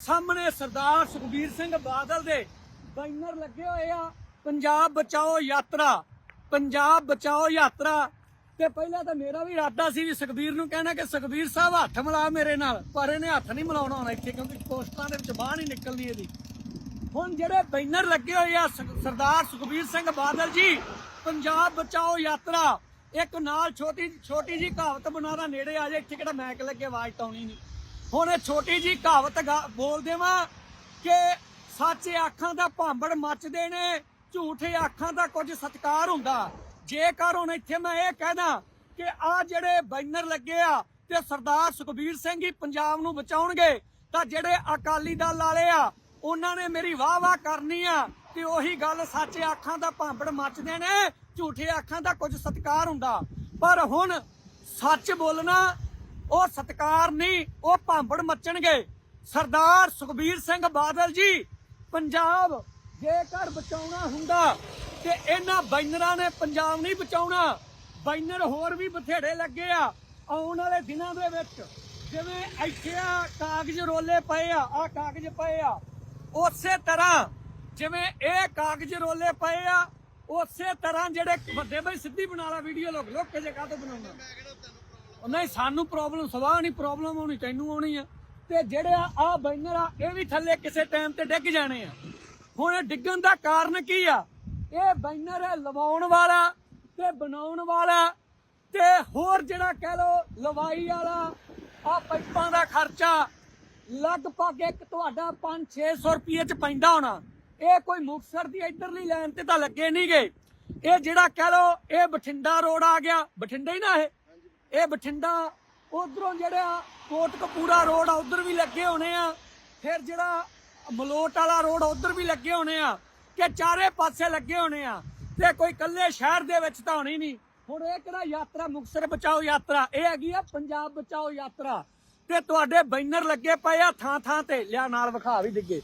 ਸਾਹਮਣੇ ਸਰਦਾਰ ਸੁਖਬੀਰ ਸਿੰਘ ਬਾਦਲ ਦੇ ਬੈਨਰ ਲੱਗੇ ਹੋਏ ਆ। ਪੰਜਾਬ ਬਚਾਓ ਯਾਤਰਾ, ਪੰਜਾਬ ਬਚਾਓ ਯਾਤਰਾ। ਤੇ ਪਹਿਲਾਂ ਤਾਂ ਮੇਰਾ ਵੀ ਇਰਾਦਾ ਸੀ ਵੀ ਸੁਖਬੀਰ ਨੂੰ ਕਹਿਣਾ ਕਿ ਸੁਖਬੀਰ ਸਾਹਿਬ ਹੱਥ ਮਿਲਾ ਮੇਰੇ ਨਾਲ, ਪਰ ਇਹਨੇ ਹੱਥ ਨਹੀਂ ਮਿਲਾਉਣਾ ਹੁਣ ਇੱਥੇ, ਕਿਉਂਕਿ ਪੋਸਟਾਂ ਦੇ ਵਿੱਚ ਬਾਹਰ ਨਹੀਂ ਨਿਕਲਣੀ ਇਹਦੀ। ਹੁਣ ਜਿਹੜੇ ਬੈਨਰ ਲੱਗੇ ਹੋਏ ਆ ਸਰਦਾਰ ਸੁਖਬੀਰ ਸਿੰਘ ਬਾਦਲ ਜੀ, ਪੰਜਾਬ ਬਚਾਓ ਯਾਤਰਾ। ਇੱਕ ਨਾਲ ਛੋਟੀ ਛੋਟੀ ਜੀ ਕਹਾਵਤ ਬਣਾਦਾ ਨੇੜੇ ਆ ਜਾ, ਇੱਥੇ ਕਿਹੜਾ ਮੈਕ ਲੱਗੇ, ਆਵਾਜ਼ ਤਾਂ ਨਹੀਂ। ਹੁਣ ਇਹ ਛੋਟੀ ਜੀ ਕਹਾਵਤ ਗਾ- ਬੋਲਦੇ ਕਿ ਸੱਚੇ ਅੱਖਾਂ ਦਾ ਭਾਂਬੜ ਮੱਚਦੇ ਨੇ, ਝੂਠੇ ਅੱਖਾਂ ਦਾ ਕੁਝ ਸਤਕਾਰ ਹੁੰਦਾ। ਜੇਕਰ ਹੁਣ ਇੱਥੇ ਮੈਂ ਇਹ ਕਹਿਦਾ ਕਿ ਆ ਜਿਹੜੇ ਬੈਨਰ ਲੱਗੇ ਆ ਤੇ ਸਰਦਾਰ ਸੁਖਬੀਰ ਸਿੰਘ ਹੀ ਪੰਜਾਬ ਨੂੰ ਬਚਾਉਣਗੇ, ਤਾਂ ਜਿਹੜੇ ਅਕਾਲੀ ਦਲ ਵਾਲੇ ਆ, ਉਹਨਾਂ ਨੇ ਮੇਰੀ ਵਾਹ ਵਾਹ ਕਰਨੀ ਆ ਤੇ ਉਹੀ ਗੱਲ ਸੱਚੇ ਆਖਾਂ ਦਾ ਭਾਂਬੜ ਮੱਚਦੇ ਨੇ, ਝੂਠੇ ਅੱਖਾਂ ਦਾ ਕੁਝ ਸਤਕਾਰ ਹੁੰਦਾ। ਪਰ ਹੁਣ ਸੱਚ ਬੋਲਣਾ ਉਹ ਸਤਕਾਰ ਨਹੀਂ, ਉਹ ਭਾਂਬੜ ਮੱਚਣਗੇ। ਸਰਦਾਰ ਸੁਖਬੀਰ ਸਿੰਘ ਬਾਦਲ ਜੀ, ਪੰਜਾਬ ਜੇਕਰ ਬਚਾਉਣਾ ਹੁੰਦਾ ਤੇ ਇਹਨਾਂ ਬੈਨਰਾਂ ਨੇ ਪੰਜਾਬ ਨਹੀਂ ਬਚਾਉਣਾ। ਬੈਨਰ ਹੋਰ ਵੀ ਬਥੇੜੇ ਲੱਗੇ ਆ। ਆਉਣ ਵਾਲੇ ਦਿਨਾਂ ਦੇ ਵਿੱਚ ਜਿਵੇਂ ਇੱਥੇ ਆ ਕਾਗਜ਼ ਰੋਲੇ ਪਏ ਆ ਆ ਕਾਗਜ਼ ਪਏ ਆ, ਉਸੇ ਤਰ੍ਹਾਂ ਜਿਵੇਂ ਇਹ ਕਾਗਜ਼ ਰੋਲੇ ਪਏ ਆ, ਉਸੇ ਤਰ੍ਹਾਂ ਜਿਹੜੇ ਵੱਡੇ ਬਈ ਸਿੱਧੀ ਬਣਾ ਲਾ ਵੀਡੀਓ, ਲੋਕ ਲੋਕ ਕੇ ਜਗ੍ਹਾ ਤੋਂ ਬਣਾਉਣਾ ਨਹੀਂ, ਸਾਨੂੰ ਪ੍ਰੋਬਲਮ ਸਵਾਹ ਨਹੀਂ ਪ੍ਰੋਬਲਮ ਆਉਣੀ, ਤੈਨੂੰ ਆਉਣੀ ਆ। ਤੇ ਜਿਹੜੇ ਆ ਬੈਨਰ ਆ, ਇਹ ਵੀ ਥੱਲੇ ਕਿਸੇ ਟਾਈਮ ਤੇ ਡਿੱਗ ਜਾਣੇ ਆ। ਹੁਣ ਇਹ ਡਿੱਗਣ ਦਾ ਕਾਰਨ ਕੀ ਆ? ਇਹ ਬੈਨਰ ਲਵਾਉਣ ਵਾਲਾ ਤੇ ਬਣਾਉਣ ਵਾਲਾ ਤੇ ਹੋਰ ਜਿਹੜਾ ਕਹਿ ਲੋ ਲਵਾਈ ਵਾਲਾ, ਆ ਪਾਈਪਾਂ ਦਾ ਖਰਚਾ ਲਗਭਗ ਇੱਕ ਤੁਹਾਡਾ 5-600 ਰੁਪਏ ਚ ਪੈਂਦਾ ਹੋਣਾ। ਇਹ ਕੋਈ ਮੁਕਸਰ ਦੀ ਇਧਰਲੀ ਲਾਈਨ ਤੇ ਤਾਂ ਲੱਗੇ ਨਹੀਂ ਗਏ ਇਹ ਜਿਹੜਾ ਕਹਿ ਲੋ ਇਹ ਬਠਿੰਡਾ ਰੋਡ ਆ ਗਿਆ। ਬਠਿੰਡਾ ਹੀ ਨਾ ਇਹ। ਇਹ ਬਠਿੰਡਾ, ਉਧਰੋਂ ਜਿਹੜਾ ਕੋਟਕਪੂਰਾ ਰੋਡ ਆ, ਉਧਰ ਵੀ ਲੱਗੇ ਹੋਣੇ ਆ। ਫਿਰ ਜਿਹੜਾ ਮਲੋਟ ਵਾਲਾ ਰੋਡ ਉਧਰ ਵੀ ਲੱਗੇ ਹੋਣੇ ਆ ਕਿ ਚਾਰੇ ਪਾਸੇ ਲੱਗੇ ਹੋਣੇ ਆ ਤੇ ਕੋਈ ਕੱਲੇ ਸ਼ਹਿਰ ਦੇ ਵਿੱਚ ਤਾਂ ਹੋਣੀ ਨਹੀਂ। ਹੁਣ ਇਹ ਕਿਹੜਾ ਯਾਤਰਾ, ਮੁਕਤਸਰ ਬਚਾਓ ਯਾਤਰਾ? ਇਹ ਹੈਗੀ ਆ ਪੰਜਾਬ ਬਚਾਓ ਯਾਤਰਾ। ਤੇ ਤੁਹਾਡੇ ਬੈਨਰ ਲੱਗੇ ਪਏ ਆ ਥਾਂ ਥਾਂ ਤੇ। ਲਿਆ ਨਾਲ ਵਿਖਾ ਵੀ ਦਿੱਗੇ।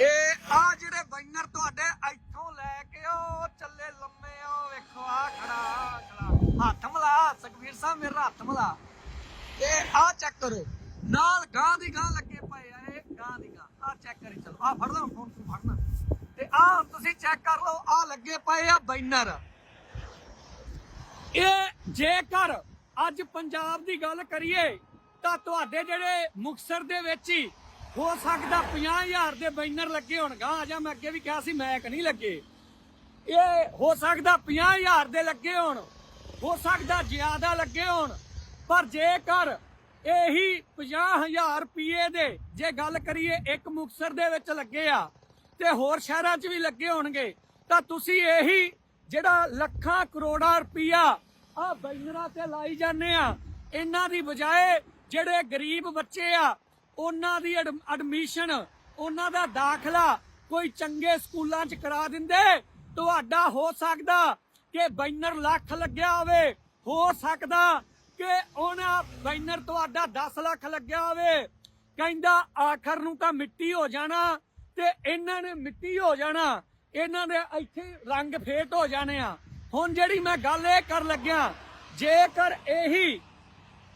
ਇਹ ਆ ਜਿਹੜੇ ਬੈਨਰ ਤੁਹਾਡੇ ਇੱਥੋਂ ਲੈ ਕੇ ਉਹ ਚੱਲੇ ਲੰਮੇ ਉਹ ਵੇਖੋ ਆ ਖੜਾ ਖੜਾ। ਹੱਥ ਮਿਲਾ ਸੁਖਵੀਰ ਸਾਹਿਬ ਮੇਰਾ ਹੱਥ ਮਿਲਾ। ਤੇ ਆ ਚੈੱਕ ਕਰੋ। ਨਾਲ ਗਾਂ ਦੀ ਗਾਂ ਲੱਗੇ ਪਏ ਆ ਇਹ, ਗਾਂ ਦੀ ਗਾਂ। ਆ ਚੈੱਕ ਕਰੀ ਚਲੋ। ਆ ਫੜ ਲਓ ਫੋਨ ਤੋਂ ਫੜਨਾ। ਤੇ ਆ ਤੁਸੀਂ ਚੈੱਕ ਕਰ ਲਓ, ਆ ਲੱਗੇ ਪਏ ਆ ਬੈਨਰ। ਇਹ ਜੇਕਰ ਅੱਜ ਪੰਜਾਬ ਦੀ ਗੱਲ ਕਰੀਏ, ਤਾਂ ਤੁਹਾਡੇ ਜਿਹੜੇ ਮੁਕਸਰ ਦੇ ਵਿੱਚ ਹੀ ਹੋ ਸਕਦਾ 50000 ਦੇ ਬੈਨਰ ਲੱਗੇ ਹੋਣ। ਗਾਂ ਜਾਂ, ਮੈਂ ਅੱਗੇ ਵੀ ਕਿਹਾ ਸੀ ਮੈਕ ਨਹੀਂ ਲੱਗੇ। ਇਹ ਹੋ ਸਕਦਾ 50000 ਦੇ ਲੱਗੇ ਹੋਣ। ਹੋ ਸਕਦਾ ਜ਼ਿਆਦਾ ਲੱਗੇ ਹੋਣ। ਪਰ ਜੇਕਰ ਇਹੀ 50000 ਰੁਪਏ ਦੇ ਜੇ ਗੱਲ ਕਰੀਏ ਇੱਕ ਮੁਕਸਰ ਦੇ ਵਿੱਚ ਲੱਗੇ ਆ ਤੇ ਹੋਰ ਸ਼ਹਿਰਾਂ 'ਚ ਵੀ ਲੱਗੇ ਹੋਣਗੇ, ਤਾਂ ਤੁਸੀਂ ਇਹੀ ਜਿਹੜਾ ਲੱਖਾਂ ਕਰੋੜਾਂ ਰੁਪਈਆ ਆ ਬੈਨਰਾਂ ਤੇ ਲਾਈ ਜਾਂਦੇ ਆ, ਇਹਨਾਂ ਦੀ ਬਜਾਏ ਜਿਹੜੇ ਗਰੀਬ ਬੱਚੇ ਆ, ਉਹਨਾਂ ਦੀ ਐਡਮਿਸ਼ਨ ਉਹਨਾਂ ਦਾ ਦਾਖਲਾ ਕੋਈ ਚੰਗੇ ਸਕੂਲਾਂ 'ਚ ਕਰਾ ਦਿੰਦੇ, ਤੁਹਾਡਾ ਹੋ ਸਕਦਾ ਕਿ ਬੈਨਰ ਲੱਖ ਲੱਗਿਆ ਹੋਵੇ, ਹੋ ਸਕਦਾ ਕਿ ਉਹਨਾਂ ਬੈਨਰ ਤੁਹਾਡਾ 10 ਲੱਖ ਲੱਗਿਆ ਹੋਵੇ। ਕਹਿੰਦਾ ਆਖਰ ਨੂੰ ਤਾਂ ਮਿੱਟੀ ਹੋ ਜਾਣਾ ਤੇ ਇਹਨਾਂ ਨੇ ਮਿੱਟੀ ਹੋ ਜਾਣਾ, ਇਹਨਾਂ ਦੇ ਇੱਥੇ ਰੰਗ ਫੇਟ ਹੋ ਜਾਣੇ ਆ। ਹੁਣ ਜਿਹੜੀ ਮੈਂ ਗੱਲ ਇਹ ਕਰ ਲੱਗਿਆ, ਜੇਕਰ ਇਹੀ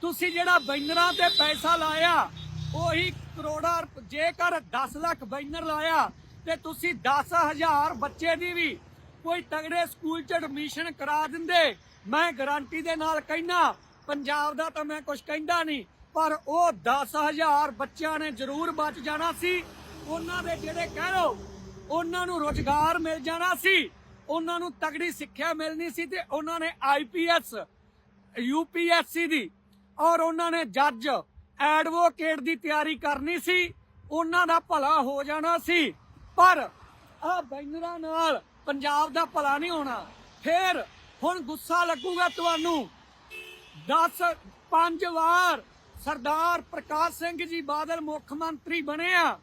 ਤੁਸੀਂ ਜਿਹੜਾ ਬੈਨਰਾਂ ਤੇ ਪੈਸਾ ਲਾਇਆ, ਉਹੀ ਕਰੋੜਾਂ ਜੇਕਰ 10 ਲੱਖ ਬੈਨਰ ਲਾਇਆ ਤੇ ਤੁਸੀਂ 10000 ਬੱਚੇ ਦੀ ਵੀ ਕੋਈ ਤਗੜੇ ਸਕੂਲ 'ਚ ਐਡਮਿਸ਼ਨ ਕਰਾ ਦਿੰਦੇ, ਮੈਂ ਗਾਰੰਟੀ ਦੇ ਨਾਲ ਕਹਿਣਾ ਪੰਜਾਬ ਦਾ ਤਾਂ ਮੈਂ ਕੁਝ ਕਹਿੰਦਾ ਨਹੀਂ, ਪਰ ਉਹ 10000 ਬੱਚਿਆਂ ਨੇ ਜ਼ਰੂਰ ਬਚ ਜਾਣਾ ਸੀ, ਉਹਨਾਂ ਦੇ ਜਿਹੜੇ ਕਹਿ ਲੋ ਉਹਨਾਂ ਨੂੰ ਰੋਜ਼ਗਾਰ ਮਿਲ ਜਾਣਾ ਸੀ, ਉਹਨਾਂ ਨੂੰ ਤਗੜੀ ਸਿੱਖਿਆ ਮਿਲਣੀ ਸੀ ਤੇ ਉਹਨਾਂ ਨੇ ਆਈਪੀਐਸ ਯੂਪੀਐਸਸੀ ਦੀ, ਔਰ ਉਹਨਾਂ ਨੇ ਜੱਜ ਐਡਵੋਕੇਟ ਦੀ ਤਿਆਰੀ ਕਰਨੀ ਸੀ, ਉਹਨਾਂ ਦਾ ਭਲਾ ਹੋ ਜਾਣਾ ਸੀ, ਪਰ ਆ ਬੈਨਰਾਂ ਨਾਲ ਪੰਜਾਬ ਦਾ ਭਲਾ ਨਹੀਂ ਹੋਣਾ। ਫੇਰ ਹੁਣ ਗੁੱਸਾ ਲੱਗੂਗਾ ਤੁਹਾਨੂੰ। 10 ਪੰਜ ਵਾਰ ਸਰਦਾਰ ਪ੍ਰਕਾਸ਼ ਸਿੰਘ ਜੀ ਬਾਦਲ ਮੁੱਖ ਮੰਤਰੀ ਬਣੇ ਆ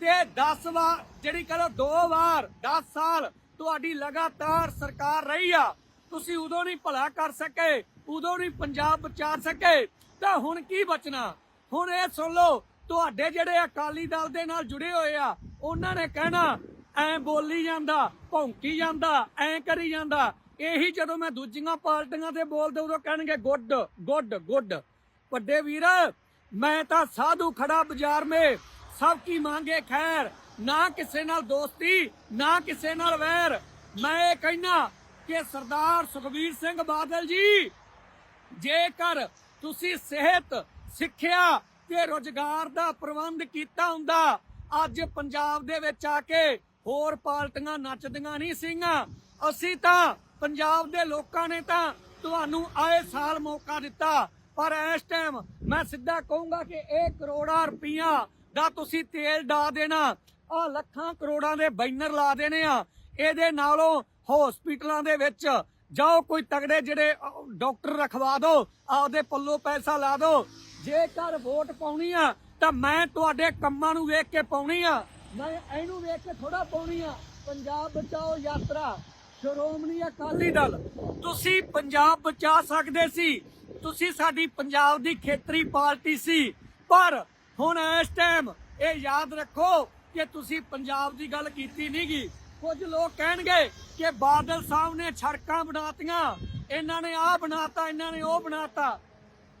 ਤੇ 10 ਵਾਰ, ਜਿਹੜੀ ਕਹੋ ਦੋ ਵਾਰ 10 ਸਾਲ ਤੁਹਾਡੀ ਲਗਾਤਾਰ ਸਰਕਾਰ ਰਹੀ ਆ। ਤੁਸੀਂ ਉਦੋਂ ਨਹੀਂ ਭਲਾ ਕਰ ਸਕੇ, ਉਦੋਂ ਨਹੀਂ ਪੰਜਾਬ ਬਚਾ ਸਕੇ। ਤਾਂ ਹੁਣ ਕੀ ਬਚਣਾ? ਹੁਣ ਇਹ ਸੁਣ ਲਓ, ਤੁਹਾਡੇ ਜਿਹੜੇ ਅਕਾਲੀ ਦਲ ਦੇ ਨਾਲ ਜੁੜੇ ਹੋਏ ਆ, ਉਹਨਾਂ ਨੇ ਕਹਿਣਾ ਐ ਬੋਲੀ ਜਾਂਦਾ, ਭੌਂਕੀ ਜਾਂਦਾ, ਐ ਕਰੀ ਜਾਂਦਾ। ਇਹੀ ਜਦੋਂ ਮੈਂ ਦੂਜੀਆਂ ਪਾਰਟੀਆਂ ਦੇ ਬੋਲਦੇ ਉਦੋਂ ਕਹਿਣਗੇ, ਗੁੱਡ ਗੁੱਡ ਗੁੱਡ। ਵੱਡੇ ਵੀਰ, ਮੈਂ ਤਾਂ ਸਾਧੂ ਖੜਾ ਬਾਜ਼ਾਰ ਮੇ, ਸਭ ਕੀ ਮੰਗੇ ਖੈਰ। ਨਾ ਕਿਸੇ ਨਾਲ ਦੋਸਤੀ, ਨਾ ਕਿਸੇ ਨਾਲ ਵੈਰ। ਮੈਂ ਇਹ ਕਹਿਣਾ ਕਿ ਸਰਦਾਰ ਸੁਖਬੀਰ ਸਿੰਘ ਬਾਦਲ ਜੀ, ਜੇਕਰ ਤੁਸੀਂ ਸਿਹਤ, ਸਿੱਖਿਆ ਤੇ ਰੋਜ਼ਗਾਰ ਦਾ ਪ੍ਰਬੰਧ ਕੀਤਾ ਹੁੰਦਾ, ਅੱਜ ਪੰਜਾਬ ਦੇ ਵਿੱਚ ਆ ਕੇ ਹੋਰ ਪਾਰਟੀਆਂ ਨੱਚਦੀਆਂ ਨਹੀਂ ਸੀਗੀਆਂ। ਅਸੀਂ ਤਾਂ ਪੰਜਾਬ ਦੇ ਲੋਕਾਂ ਨੇ ਤਾਂ ਤੁਹਾਨੂੰ ਆਏ ਸਾਲ ਮੌਕਾ ਦਿੱਤਾ। ਪਰ ਇਸ ਟਾਈਮ ਮੈਂ ਸਿੱਧਾ ਕਹੂੰਗਾ ਕਿ ਇਹ ਕਰੋੜਾਂ ਰੁਪਈਆ ਦਾ ਤੁਸੀਂ ਤੇਲ ਡਾ ਦੇਣਾ ਆ ਲੱਖਾਂ ਕਰੋੜਾਂ ਦੇ ਬੈਨਰ ਲਾ ਦੇਣੇ ਆ। ਇਹਦੇ ਨਾਲੋਂ ਹਸਪੀਟਲਾਂ ਦੇ ਵਿੱਚ ਜਾਓ, ਕੋਈ ਤਗੜੇ ਜਿਹੜੇ ਡਾਕਟਰ ਰਖਵਾ ਦਿਓ ਆਪਦੇ ਪੱਲੋ ਪੈਸਾ ਲਾ ਦਿਓ ਜੇਕਰ ਵੋਟ ਪਾਉਣੀ ਆ, ਤਾਂ ਮੈਂ ਤੁਹਾਡੇ ਕੰਮਾਂ ਨੂੰ ਵੇਖ ਕੇ ਪਾਉਣੀ ਆ। ਮੈਂ ਇਹਨੂੰ ਵੇਖ ਕੇ ਥੋੜਾ ਪਾਉਣੀ ਆ, ਪੰਜਾਬ ਬਚਾਓ ਯਾਤਰਾ, ਸ਼੍ਰੋਮਣੀ ਅਕਾਲੀ ਦਲ, ਤੁਸੀਂ ਪੰਜਾਬ ਬਚਾ ਸਕਦੇ ਸੀ, ਤੁਸੀਂ ਸਾਡੀ ਪੰਜਾਬ ਦੀ ਖੇਤਰੀ ਪਾਰਟੀ ਸੀ, ਪਰ ਹੁਣ ਇਸ ਟਾਈਮ ਇਹ ਯਾਦ ਰੱਖੋ ਕਿ ਤੁਸੀਂ ਪੰਜਾਬ ਦੀ ਗੱਲ ਕੀਤੀ ਨਹੀਂਗੀ ਕੁਝ ਲੋਕ ਕਹਿਣਗੇ ਕਿ ਬਾਦਲ ਸਾਹਿਬ ਨੇ ਸੜਕਾਂ ਬਣਾਤੀਆਂ, ਇਹਨਾਂ ਨੇ ਆਹ ਬਣਾਤਾ, ਇਹਨਾਂ ਨੇ ਉਹ ਬਣਾਤਾ।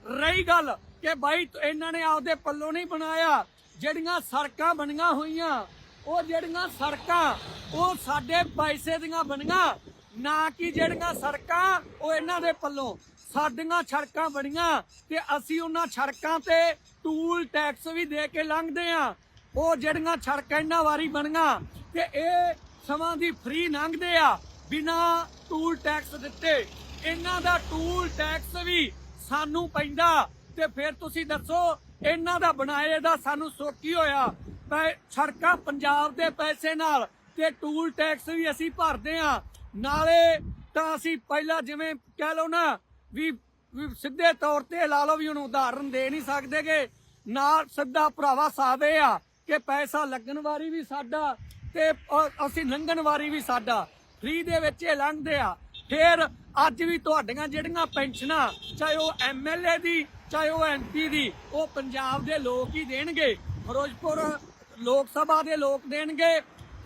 ਰਹੀ ਗੱਲ ਕਿ ਬਾਈ, ਇਹਨਾਂ ਨੇ ਆਪਦੇ ਪੱਲੋਂ ਨਹੀਂ ਬਣਾਇਆ। ਜਿਹੜੀਆਂ ਸੜਕਾਂ ਬਣੀਆਂ ਹੋਈਆਂ, ਉਹ ਜਿਹੜੀਆਂ ਸੜਕਾਂ, ਉਹ ਸਾਡੇ ਪੈਸੇ ਦੀਆਂ ਬਣੀਆਂ, ਨਾ ਕਿ ਜਿਹੜੀਆਂ ਸੜਕਾਂ, ਉਹ ਇਹਨਾਂ ਦੇ ਪੱਲੋਂ। ਸਾਡੀਆਂ ਸੜਕਾਂ ਬਣੀਆਂ ਤੇ ਅਸੀਂ ਉਹਨਾਂ ਸੜਕਾਂ ਤੇ ਟੂਲ ਟੈਕਸ ਵੀ ਦੇ ਕੇ ਲੰਘਦੇ ਆ ਉਹ ਜਿਹੜੀਆਂ ਸੜਕਾਂ ਇਹਨਾਂ ਵਾਰੀ ਬਣੀਆਂ ਤੇ ਇਹ ਸਮਾਂ ਦੀ ਫ੍ਰੀ ਲੰਘਦੇ ਆ, ਬਿਨਾ ਟੂਲ ਟੈਕਸ ਦਿੱਤੇ। ਇਹਨਾਂ ਦਾ ਟੂਲ ਟੈਕਸ ਵੀ ਸਾਨੂੰ ਪੈਂਦਾ ਤੇ ਫਿਰ ਤੁਸੀਂ ਦੱਸੋ ਇਹਨਾਂ ਦਾ ਬਣਾਏ ਦਾ ਸਾਨੂੰ ਸੋਕੀ ਹੋਇਆ। ਪੈ, ਸੜਕਾਂ ਪੰਜਾਬ ਦੇ ਪੈਸੇ ਨਾਲ ਤੇ ਟੂਲ ਟੈਕਸ ਵੀ ਅਸੀਂ ਭਰਦੇ ਆ ਨਾਲੇ ਤਾਂ ਅਸੀਂ ਪਹਿਲਾਂ ਜਿਵੇਂ ਕਹਿ ਲਓ ਨਾ ਵੀ ਸਿੱਧੇ ਤੌਰ ਤੇ ਲਾ ਲਓ ਵੀ ਹੁਣ ਉਦਾਹਰਨ ਦੇ ਨਹੀਂ ਸਕਦੇਗੇ। ਨਾਲ ਸਿੱਧਾ ਭਰਾਵਾ ਸਾਵੇ ਆ ਕਿ ਪੈਸਾ ਲੱਗਣ ਵਾਰੀ ਵੀ ਸਾਡਾ ਤੇ ਅਸੀਂ ਲੰਘਣ ਵਾਰੀ ਵੀ ਸਾਡਾ। ਫ੍ਰੀ ਦੇ ਵਿੱਚ ਇਹ ਲੰਘਦੇ ਆ। ਫਿਰ ਅੱਜ ਵੀ ਤੁਹਾਡੀਆਂ ਜਿਹੜੀਆਂ ਪੈਨਸ਼ਨਾਂ, ਚਾਹੇ ਉਹ ਐਮਐਲਏ ਦੀ ਚਾਹੇ ਉਹ ਐਮਪੀ ਦੀ, ਉਹ ਪੰਜਾਬ ਦੇ ਲੋਕ ਹੀ ਦੇਣਗੇ। ਫਿਰੋਜ਼ਪੁਰ ਲੋਕ ਸਭਾ ਦੇ ਲੋਕ ਦੇਣਗੇ,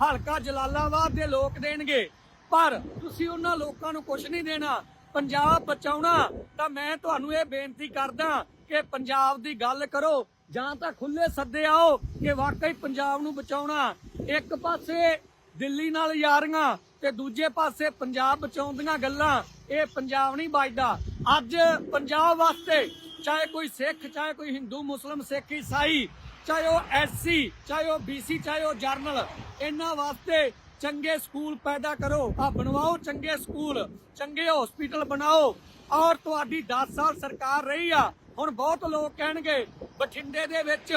ਹਲਕਾ ਜਲਾਲਾਬਾਦ ਦੇ ਲੋਕ ਦੇਣਗੇ। ਪਰ ਤੁਸੀਂ ਉਹਨਾਂ ਲੋਕਾਂ ਨੂੰ ਕੁਝ ਨਹੀਂ ਦੇਣਾ। ਪੰਜਾਬ ਬਚਾਉਣਾ, ਤਾਂ ਮੈਂ ਤੁਹਾਨੂੰ ਇਹ ਬੇਨਤੀ ਕਰਦਾ ਕਿ ਪੰਜਾਬ ਦੀ ਗੱਲ ਕਰੋ। ਜਾਂ ਤਾਂ ਖੁੱਲੇ ਸੱਦੇ ਆਓ ਕਿ ਵਾਕਈ ਪੰਜਾਬ ਨੂੰ ਬਚਾਉਣਾ। ਇੱਕ ਪਾਸੇ ਦਿੱਲੀ ਨਾਲ ਯਾਰੀਆਂ ਤੇ ਦੂਜੇ ਪਾਸੇ ਪੰਜਾਬ ਬਚਾਉਣ ਦੀਆਂ ਗੱਲਾਂ। ਇਹ ਪੰਜਾਬ ਨਹੀਂ ਬਚਦਾ ਅੱਜ ਪੰਜਾਬ ਵਾਸਤੇ ਚਾਹੇ ਕੋਈ ਸਿੱਖ, ਚਾਹੇ ਕੋਈ ਹਿੰਦੂ, ਮੁਸਲਮ, ਸਿੱਖ, ਈਸਾਈ, ਚਾਹੇ ਉਹ ਐਸਸੀ ਚਾਹੇ ਉਹ ਬੀਸੀ ਚਾਹੇ ਉਹ ਜਰਨਲ ਇਹਨਾਂ ਵਾਸਤੇ ਚੰਗੇ ਸਕੂਲ ਪੈਦਾ ਕਰੋ। ਆ ਬਣਵਾਓ ਚੰਗੇ ਸਕੂਲ, ਚੰਗੇ ਹਸਪੀਟਲ ਬਣਾਓ। ਔਰ ਤੁਹਾਡੀ 10 ਸਾਲ ਸਰਕਾਰ ਰਹੀ ਆ, ਹੁਣ ਬਹੁਤ ਲੋਕ ਕਹਿਣਗੇ, ਬਠਿੰਡੇ ਦੇ ਵਿੱਚ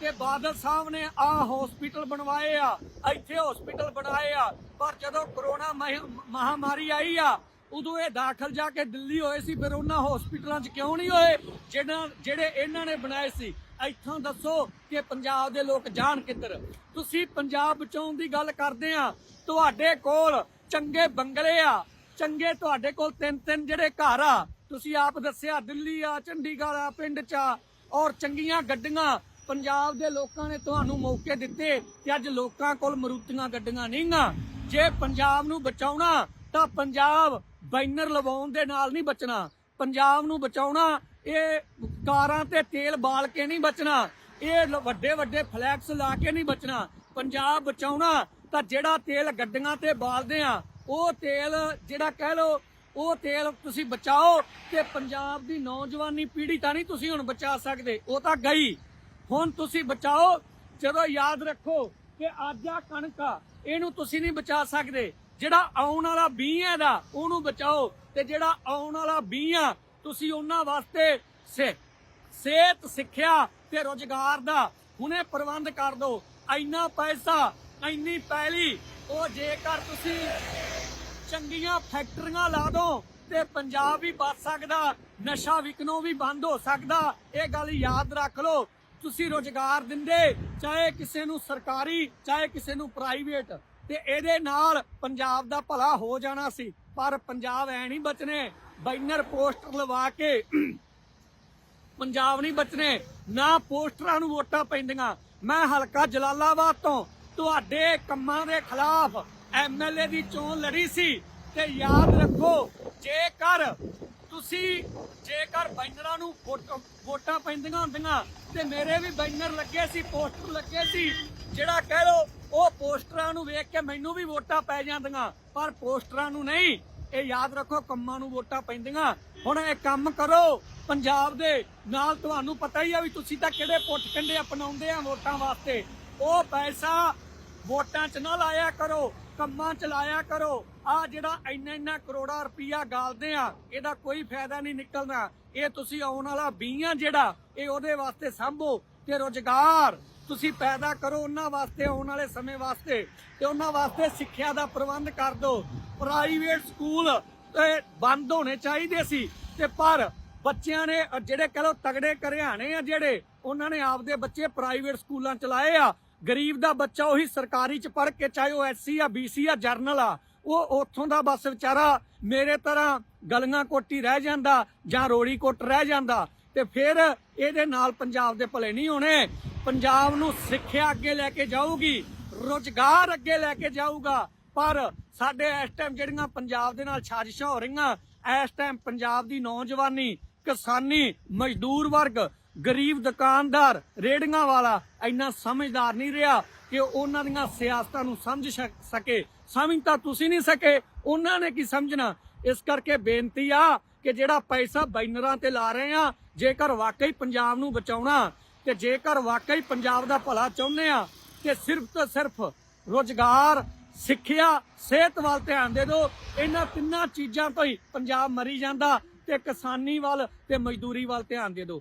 ਕਿ ਬਾਦਲ ਸਾਹਿਬ ਨੇ ਆ ਹਸਪੀਟਲ ਬਣਵਾਏ ਆ, ਇੱਥੇ ਹਸਪੀਟਲ ਬਣਾਏ ਆ। ਪਰ ਜਦੋਂ ਕਰੋਨਾ ਮਹਾਮਾਰੀ ਆਈ ਆ ਉਦੋਂ ਇਹ ਦਾਖਲ ਜਾ ਕੇ ਦਿੱਲੀ ਹੋਏ ਸੀ, ਫਿਰ ਉਹਨਾਂ ਹਸਪੀਟਲਾਂ 'ਚ ਕਿਉਂ ਨਹੀਂ ਹੋਏ? ਜਿਹੜਾ ਜਿਹੜੇ ਇਹਨਾਂ ਨੇ ਬਣਾਏ ਸੀ। ਇੱਥੋਂ ਦੱਸੋ ਕਿ ਪੰਜਾਬ ਦੇ ਲੋਕ ਜਾਣ ਕਿੱਧਰ? ਤੁਸੀਂ ਪੰਜਾਬ ਬਚਾਉਣ ਦੀ ਗੱਲ ਕਰਦੇ ਆ, ਤੁਹਾਡੇ ਕੋਲ ਚੰਗੇ ਬੰਗਲੇ ਆ। ਚੰਗੇ ਤੁਹਾਡੇ ਕੋਲ ਤਿੰਨ ਤਿੰਨ ਜਿਹੜੇ ਘਰ ਆ। ਤੁਸੀਂ ਆਪ ਦੱਸਿਆ, ਦਿੱਲੀ ਆ, ਚੰਡੀਗੜ੍ਹ ਆ, ਪਿੰਡ ਚ ਆ, ਔਰ ਚੰਗੀਆਂ ਗੱਡੀਆਂ ਪੰਜਾਬ ਦੇ ਲੋਕਾਂ ਨੇ ਤੁਹਾਨੂੰ ਮੌਕੇ ਦਿੱਤੇ ਕਿ ਅੱਜ ਲੋਕਾਂ ਕੋਲ ਮਰੂਤੀਆਂ ਗੱਡੀਆਂ ਨਹੀਂਆਂ। ਜੇ ਪੰਜਾਬ ਨੂੰ ਬਚਾਉਣਾ ਤਾਂ ਪੰਜਾਬ ਬੈਨਰ ਲਵਾਉਣ ਦੇ ਨਾਲ ਨਹੀਂ ਬਚਣਾ। ਪੰਜਾਬ ਨੂੰ ਬਚਾਉਣਾ, ਇਹ ਕਾਰਾਂ ਤੇ ਤੇਲ ਬਾਲ ਕੇ ਨਹੀਂ ਬਚਣਾ, ਇਹ ਵੱਡੇ ਵੱਡੇ ਫਲੈਕਸ ਲਾ ਕੇ ਨਹੀਂ ਬਚਣਾ। ਪੰਜਾਬ ਬਚਾਉਣਾ ਤਾਂ ਜਿਹੜਾ ਤੇਲ ਗੱਡੀਆਂ ਤੇ ਬਾਲਦੇ ਆ, ਉਹ ਤੇਲ ਜਿਹੜਾ ਕਹਿ ਲੋ ਉਹ ਤੇਲ ਤੁਸੀਂ ਬਚਾਓ ਤੇ ਪੰਜਾਬ ਦੀ ਨੌਜਵਾਨੀ ਪੀੜ੍ਹੀ ਤਾਂ ਨਹੀਂ ਤੁਸੀਂ ਹੁਣ ਬਚਾ ਸਕਦੇ, ਉਹ ਤਾਂ ਗਈ। ਹੁਣ ਤੁਸੀਂ ਬਚਾਓ, ਜਦੋਂ ਯਾਦ ਰੱਖੋ ਕਿ ਅੱਜ ਆ ਕਣਕ ਇਹਨੂੰ ਤੁਸੀਂ ਨਹੀਂ ਬਚਾ ਸਕਦੇ। ਜਿਹੜਾ ਆਉਣ ਵਾਲਾ ਬੀਂ ਹੈ ਦਾ ਉਹਨੂੰ ਬਚਾਓ ਤੇ ਜਿਹੜਾ ਆਉਣ ਵਾਲਾ ਬੀਂ ਆ, ਤੁਸੀਂ ਉਹਨਾਂ ਵਾਸਤੇ ਸਿਹਤ, ਸਿੱਖਿਆ ਤੇ ਰੋਜ਼ਗਾਰ ਦਾ ਹੁਣੇ ਪ੍ਰਬੰਧ ਕਰ ਦਿਓ। ਇੰਨਾ ਪੈਸਾ, ਇੰਨੀ ਪੈਲੀ, ਉਹ ਜੇਕਰ ਤੁਸੀਂ ਚੰਗੀਆਂ ਫੈਕਟਰੀਆਂ ਲਾ ਦੋ ਤੇ ਪੰਜਾਬ ਵੀ ਬਚ ਸਕਦਾ, ਨਸ਼ਾ ਵਿਕਣੋਂ ਵੀ ਬੰਦ ਹੋ ਸਕਦਾ, ਇਹ ਗੱਲ ਯਾਦ ਰੱਖ ਲਓ। ਤੁਸੀਂ ਰੋਜ਼ਗਾਰ ਦਿੰਦੇ, ਚਾਹੇ ਕਿਸੇ ਨੂੰ ਸਰਕਾਰੀ, ਚਾਹੇ ਕਿਸੇ ਨੂੰ ਪ੍ਰਾਈਵੇਟ ਤੇ ਇਹਦੇ ਨਾਲ ਪੰਜਾਬ ਦਾ ਭਲਾ ਹੋ ਜਾਣਾ ਸੀ, ਪਰ ਪੰਜਾਬ ਐ ਨਹੀਂ ਬਚਨੇ। ਬੈਨਰ ਪੋਸਟਰ ਲਵਾ ਕੇ ਪੰਜਾਬ ਨਹੀਂ ਬਚਨੇ, ਨਾ ਪੋਸਟਰਾਂ ਨੂੰ ਵੋਟਾਂ ਪੈਂਦੀਆਂ। ਮੈਂ ਹਲਕਾ ਜਲਾਲਾਬਾਦ ਤੋਂ, ਤੁਹਾਡੇ ਕੰਮਾਂ ਦੇ ਖਿਲਾਫ ਐਮਐਲਏ ਦੀ ਚੋਣ ਲੜੀ ਸੀ, ਤੇ ਯਾਦ ਰੱਖੋ, ਜੇਕਰ ਤੁਸੀਂ ਜੇਕਰ ਬੈਨਰਾਂ ਨੂੰ ਵੋਟਾਂ ਪੈਂਦੀਆਂ ਹੁੰਦੀਆਂ ਤੇ ਮੇਰੇ ਵੀ ਬੈਨਰ ਲੱਗੇ ਸੀ, ਪੋਸਟਰ ਲੱਗੇ ਸੀ, ਜਿਹੜਾ ਕਹਿ ਲੋ ਉਹ ਪੋਸਟਰਾਂ ਨੂੰ ਵੇਖ ਕੇ ਮੈਨੂੰ ਵੀ ਵੋਟਾਂ ਪੈ ਜਾਂਦੀਆਂ, ਪਰ ਪੋਸਟਰਾਂ ਨੂੰ ਨਹੀਂ। ਇਹ ਯਾਦ ਰੱਖੋ, ਕੰਮਾਂ ਨੂੰ ਵੋਟਾਂ ਪੈਂਦੀਆਂ। ਹੁਣ ਇਹ ਕੰਮ ਕਰੋ, ਪੰਜਾਬ ਦੇ ਨਾਲ ਤੁਹਾਨੂੰ ਪਤਾ ਹੀ ਆ ਵੀ ਤੁਸੀਂ ਤਾਂ ਕਿਹੜੇ ਪੁੱਠ ਕੰਡੇ ਅਪਣਾਉਂਦੇ ਆ ਵੋਟਾਂ ਵਾਸਤੇ। ਉਹ ਪੈਸਾ ਵੋਟਾਂ 'ਚ ਨਾ ਲਾਇਆ ਕਰੋ, ਕੰਮਾਂ 'ਚ ਲਾਇਆ ਕਰੋ। ਆ ਜਿਹੜਾ ਇੰਨਾ ਇੰਨਾ ਕਰੋੜਾ ਰੁਪਈਆ ਗਾਲਦੇ ਆ, ਇਹਦਾ ਕੋਈ ਫਾਇਦਾ ਨਹੀਂ ਨਿਕਲਦਾ ਇਹ ਤੁਸੀਂ ਆਉਣ ਵਾਲਾ ਬੀਆਂ ਜਿਹੜਾ, ਇਹ ਉਹਦੇ ਵਾਸਤੇ ਸੰਭੋ ਤੇ ਰੋਜ਼ਗਾਰ। ਤੁਸੀਂ ਪੈਦਾ ਕਰੋ ਉਹਨਾਂ ਵਾਸਤੇ, ਆਉਣ ਵਾਲੇ ਸਮੇਂ ਵਾਸਤੇ। ਤੇ ਉਹਨਾਂ ਵਾਸਤੇ ਸਿੱਖਿਆ ਦਾ ਪ੍ਰਬੰਧ ਕਰ ਦਿਓ। ਪ੍ਰਾਈਵੇਟ ਸਕੂਲ ਬੰਦ ਹੋਣੇ ਚਾਹੀਦੇ ਸੀ। ਤੇ ਪਰ ਬੱਚਿਆਂ ਨੇ, ਜਿਹੜੇ ਕਹ ਲੋ ਤਗੜੇ ਕਰਿਆਣੇ ਆ ਜਿਹੜੇ, ਉਹਨਾਂ ਨੇ ਆਪਦੇ ਬੱਚੇ ਪ੍ਰਾਈਵੇਟ ਸਕੂਲਾਂ ਚਲਾਏ ਆ। ਗਰੀਬ ਦਾ ਬੱਚਾ ਉਹੀ ਸਰਕਾਰੀ ਚ ਪੜ੍ਹ ਕੇ, ਚਾਹੇ ਉਹ ਐਸਸੀ ਆ ਬੀਸੀ ਆ ਜਰਨਲ ਆ। ਉਹ ਉੱਥੋਂ ਦਾ ਬਸ ਵਿਚਾਰਾ ਮੇਰੇ ਤਰ੍ਹਾਂ ਗਲੀਆਂ ਕੋਟੀ ਰਹਿ ਜਾਂਦਾ ਜਾਂ ਰੋੜੀ ਕੋਟ ਰਹਿ ਜਾਂਦਾ ਤੇ ਫਿਰ ਇਹਦੇ ਨਾਲ ਪੰਜਾਬ ਦੇ ਭਲੇ ਨਹੀਂ ਹੋਣੇ। ਪੰਜਾਬ ਨੂੰ ਸਿੱਖਿਆ ਅੱਗੇ ਲੈ ਕੇ ਜਾਊਗੀ, ਰੋਜ਼ਗਾਰ ਅੱਗੇ ਲੈ ਕੇ ਜਾਊਗਾ। ਪਰ ਸਾਡੇ ਇਸ ਟਾਈਮ ਜਿਹੜੀਆਂ ਪੰਜਾਬ ਦੇ ਨਾਲ ਸਾਜ਼ਿਸ਼ਾਂ ਹੋ ਰਹੀਆਂ, ਇਸ ਟਾਈਮ ਪੰਜਾਬ ਦੀ ਨੌਜਵਾਨੀ, ਕਿਸਾਨੀ, ਮਜ਼ਦੂਰ ਵਰਗ ਗਰੀਬ ਦੁਕਾਨਦਾਰ, ਰੇੜੀਆਂ ਵਾਲਾ ਇੰਨਾ ਸਮਝਦਾਰ ਨਹੀਂ ਰਿਹਾ ਕਿ ਉਹਨਾਂ ਦੀਆਂ ਸਿਆਸਤਾਂ ਨੂੰ ਸਮਝ ਸਕੇ। ਸਮਝ ਤਾਂ ਤੁਸੀਂ ਨਹੀਂ ਸਕੇ, ਉਹਨਾਂ ਨੇ ਕੀ ਸਮਝਣਾ? ਇਸ ਕਰਕੇ ਬੇਨਤੀ ਆ ਕਿ ਜਿਹੜਾ ਪੈਸਾ ਬੈਨਰਾਂ ਤੇ ਲਾ ਰਹੇ ਆ, ਜੇਕਰ ਵਾਕਈ ਪੰਜਾਬ ਨੂੰ ਬਚਾਉਣਾ, ਤੇ ਜੇਕਰ ਵਾਕਈ ਪੰਜਾਬ ਦਾ ਭਲਾ ਚਾਹੁੰਦੇ ਆ, ਤੇ ਸਿਰਫ ਤੇ ਸਿਰਫ ਰੋਜ਼ਗਾਰ, ਸਿੱਖਿਆ, ਸਿਹਤ ਵੱਲ ਧਿਆਨ ਦੇ ਦਿਓ। ਇਹਨਾਂ ਤਿੰਨਾਂ ਚੀਜ਼ਾਂ ਤੋਂ ਹੀ ਪੰਜਾਬ ਮਰੀ ਜਾਂਦਾ, ਤੇ ਕਿਸਾਨੀ ਵੱਲ ਤੇ ਮਜ਼ਦੂਰੀ ਵੱਲ ਧਿਆਨ ਦੇ ਦਿਓ।